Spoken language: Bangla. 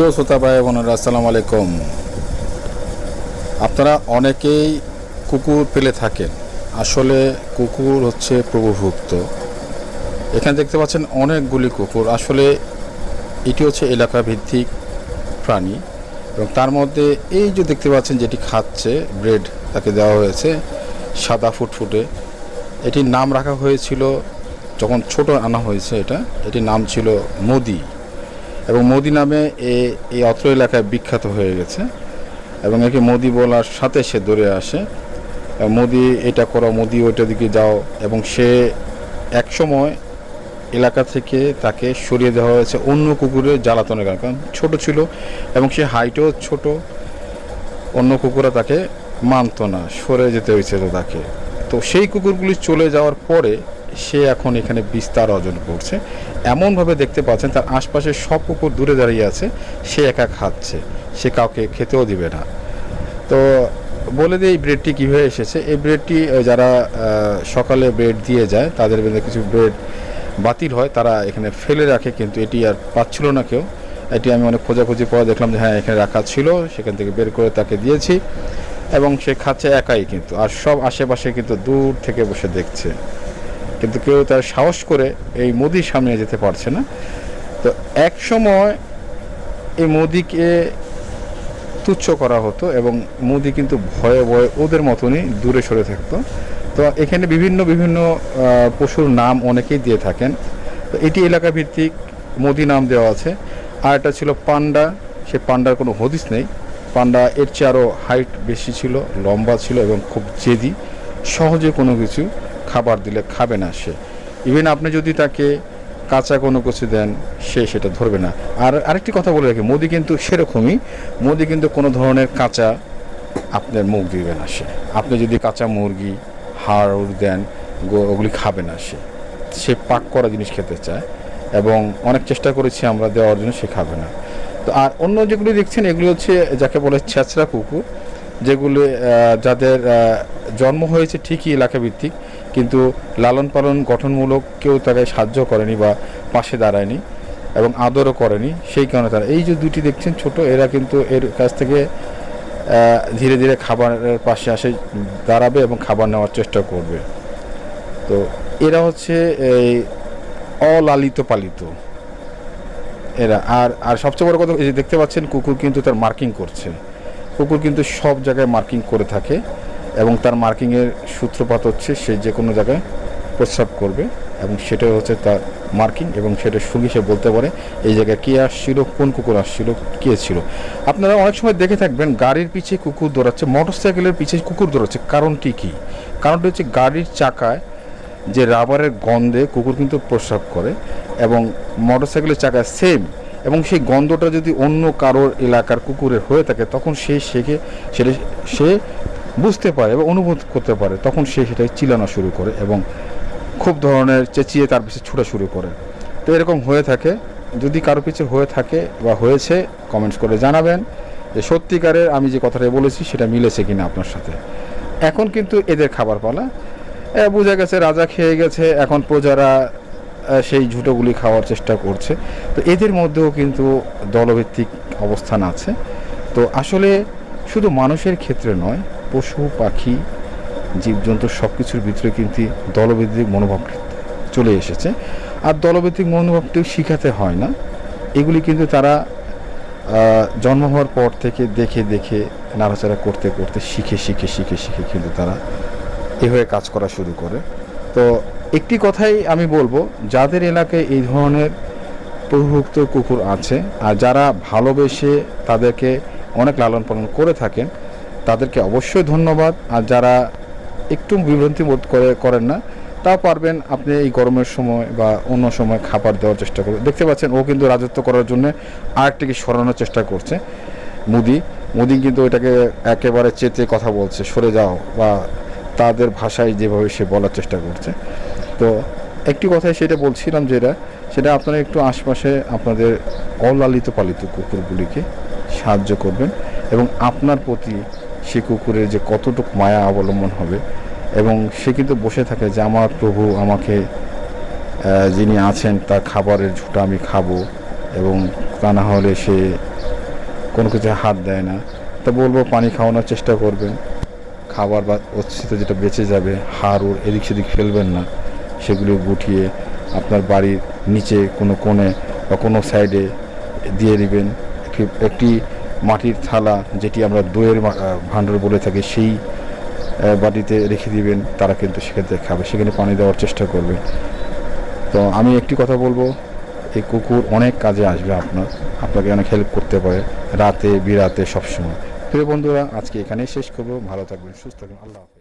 প্রিয় শ্রোতা ভাই বোনেরা, আসসালামু আলাইকুম। আপনারা অনেকেই কুকুর পেলে থাকেন। আসলে কুকুর হচ্ছে প্রভুভুক্ত। এখানে দেখতে পাচ্ছেন অনেকগুলি কুকুর। আসলে এটি হচ্ছে এলাকা ভিত্তিক প্রাণী এবং তার মধ্যে এই যে দেখতে পাচ্ছেন যেটি খাচ্ছে, ব্রেড তাকে দেওয়া হয়েছে সাদা ফুটফুটে এটির নাম রাখা হয়েছিল, যখন ছোট আনা হয়েছে এটা, এটির নাম ছিল মোদি। এবং মোদি নামে এই অত্র এলাকায় বিখ্যাত হয়ে গেছে। এবং একে মোদি বলার সাথে সে দৌড়ে আসে। মোদি এটা করো, মোদি ওইটা দিকে যাও। এবং সে এক সময় এলাকা থেকে তাকে সরিয়ে দেওয়া হয়েছে অন্য কুকুরের জ্বালাতনের কারণে। কারণ ছোটো ছিল এবং সে হাইটও ছোট। অন্য কুকুরা তাকে মানতো না, সরে যেতে হয়েছিল তাকে। তো সেই কুকুরগুলি চলে যাওয়ার পরে সে এখন এখানে বিস্তার অর্জন করছে। এমনভাবে দেখতে পাচ্ছেন, তার আশপাশে সব কুকুর দূরে দাঁড়িয়ে আছে, সে একা খাচ্ছে, সে কাউকে খেতেও দিবে না। তো বলে দিই, এই ব্রেডটি কীভাবে এসেছে? এই ব্রেডটি যারা সকালে ব্রেড দিয়ে যায়, তাদের মধ্যে কিছু ব্রেড বাতিল হয়, তারা এখানে ফেলে রাখে, কিন্তু এটি আর পাচ্ছিল না কেউ। এটি আমি অনেক খোঁজাখুঁজি পরে দেখলাম যে হ্যাঁ এখানে রাখা ছিল, সেখান থেকে বের করে তাকে দিয়েছি, এবং সে খাচ্ছে একাই কিন্তু, আর সব আশেপাশে কিন্তু দূর থেকে বসে দেখছে। কিন্তু কেউ তার সাহস করে এই মোদির সামনে যেতে পারছে না। তো এক সময় এই মোদিকে তুচ্ছ করা হতো এবং মোদি কিন্তু ভয়ে ভয়ে ওদের মতনই দূরে সরে থাকতো। তো এখানে বিভিন্ন বিভিন্ন পশুর নাম অনেকেই দিয়ে থাকেন। তো এটি এলাকা ভিত্তিক মোদি নাম দেওয়া আছে। আর এটা ছিল পান্ডা। সে পান্ডার কোনো হদিস নেই। পান্ডা এর চেয়ে আরও হাইট বেশি ছিল, লম্বা ছিল এবং খুব জেদি, সহজে কোনো কিছু। খাবার দিলে খাবে না সে। ইভেন আপনি যদি তাকে কাঁচা কোনো কিছু দেন, সে সেটা ধরবে না। আর আরেকটি কথা বলে রাখি, মোদি কিন্তু সেরকমই। মোদি কিন্তু কোনো ধরনের কাঁচা আপনার মুখ দিবে না সে। আপনি যদি কাঁচা মুরগি, হাড় দেন ওগুলি খাবে না সে। সে পাক করা জিনিস খেতে চায় এবং অনেক চেষ্টা করেছি আমরা দেওয়ার জন্য, সে খাবে না। তো আর অন্য যেগুলি দেখছেন, এগুলি হচ্ছে যাকে বলে ছেঁচড়া কুকুর, যেগুলি যাদের জন্ম হয়েছে ঠিকই এলাকা ভিত্তিক কিন্তু লালন পালন গঠনমূলক কেউ তাকে সাহায্য করেনি বা পাশে দাঁড়ায়নি এবং আদরও করেনি, সেই কারণে তারা এই যে দুটি দেখছেন ছোট, এরা কিন্তু এর কাছ থেকে ধীরে ধীরে খাবারের পাশে আসে, দাঁড়াবে এবং খাবার নেওয়ার চেষ্টা করবে। তো এরা হচ্ছে এই অলালিত পালিত। এরা, আর আর সবচেয়ে বড় কথা এই যে দেখতে পাচ্ছেন, কুকুর কিন্তু তার মার্কিং করছে। কুকুর কিন্তু সব জায়গায় মার্কিং করে থাকে। এবং তার মার্কিংয়ের সূত্রপাত হচ্ছে সে যে কোনো জায়গায় প্রস্রাব করবে এবং সেটা হচ্ছে তার মার্কিং এবং সেটা সঙ্গে সে বলতে পারে এই জায়গায় কে আসছিল, কোন কুকুর আসছিল, কে ছিল। আপনারা অনেক সময় দেখে থাকবেন গাড়ির পিছে কুকুর দৌড়াচ্ছে, মোটরসাইকেলের পিছে কুকুর দৌড়াচ্ছে। কারণটি কী? কারণটি হচ্ছে গাড়ির চাকায় যে রাবারের গন্ধে কুকুর কিন্তু প্রস্রাব করে এবং মোটরসাইকেলের চাকায় সেম এবং সেই গন্ধটা যদি অন্য কারোর এলাকার কুকুরের হয়ে থাকে, তখন সে শেখে সেটা সে বুঝতে পারে বা অনুভব করতে পারে, তখন সে সেটাকে চিলানো শুরু করে এবং খুব ধরনের চেঁচিয়ে তার পিছিয়ে ছুটা শুরু করে। তো এরকম হয়ে থাকে। যদি কারও পিছিয়ে হয়ে থাকে বা হয়েছে কমেন্টস করে জানাবেন যে সত্যিকারের আমি যে কথাটা বলেছি সেটা মিলেছে কিনা আপনার সাথে। এখন কিন্তু এদের খাবার পালা। বোঝা গেছে রাজা খেয়ে গেছে, এখন প্রজারা সেই ঝুটোগুলি খাওয়ার চেষ্টা করছে। তো এদের মধ্যেও কিন্তু দলভিত্তিক অবস্থান আছে। তো আসলে শুধু মানুষের ক্ষেত্রে নয় পশু, পাখি, জীবজন্তু সব কিছুর ভিতরে কিন্তু দলভিত্তিক মনোভাব চলে এসেছে। আর দলভিত্তিক মনোভাবটি শিখাতে হয় না। এগুলি কিন্তু তারা জন্ম হওয়ার পর থেকে দেখে দেখে, নাড়াচাড়া করতে করতে, শিখে শিখে শিখে শিখে কিন্তু তারা এভাবে কাজ করা শুরু করে। তো একটি কথাই আমি বলব, যাদের এলাকায় এই ধরনের প্রভুভুক্ত কুকুর আছে, আর যারা ভালোবেসে তাদেরকে অনেক লালন পালন করে থাকেন তাদেরকে অবশ্যই ধন্যবাদ। আর যারা একটু বিভ্রান্তি বোধ করে, করেন না তা পারবেন আপনি এই গরমের সময় বা অন্য সময় খাবার দেওয়ার চেষ্টা করবেন দেখতে পাচ্ছেন, ও কিন্তু রাজত্ব করার জন্য আরেকটিকে সরানোর চেষ্টা করছে, মুদি। মুদি কিন্তু এটাকে একেবারে চেতে কথা বলছে, সরে যাও বা তাদের ভাষায় যেভাবে সে বলার চেষ্টা করছে। তো একটি কথাই সেটা বলছিলাম যেটা সেটা আপনারা একটু আশপাশে আপনাদের অলালিত পালিত কুকুরগুলিকে সাহায্য করবেন এবং আপনার প্রতি সে কুকুরের যে কতটুকু মায়া অবলম্বন হবে। এবং সে কিন্তু বসে থাকে যে, আমার প্রভু আমাকে যিনি আছেন, তার খাবারের ঝুটা আমি খাব এবং তা না হলে সে কোনো কিছু হাত দেয় না। তা বলব, পানি খাওয়ানোর চেষ্টা করবেন। খাবার বা অচ্ছিত যেটা বেঁচে যাবে, হাড় এদিক সেদিক ফেলবেন না। সেগুলো গুটিয়ে আপনার বাড়ির নিচে কোনো কোণে বা কোনো সাইডে দিয়ে দিবেন। একটি মাটির থালা যেটি আমরা দইয়ের ভাণ্ডার বলে থাকি, সেই বাটিতে রেখে দিবেন, তারা কিন্তু সেখান থেকে খাবে। সেখানে পানি দেওয়ার চেষ্টা করবে। তো আমি একটি কথা বলব, এই কুকুর অনেক কাজে আসবে আপনার, আপনাকে অনেক হেল্প করতে পারে, রাতে, বিরাতে, সবসময়। প্রিয় বন্ধুরা, আজকে এখানেই শেষ করব। ভালো থাকবেন, সুস্থ থাকবেন। আল্লাহ হাফেজ।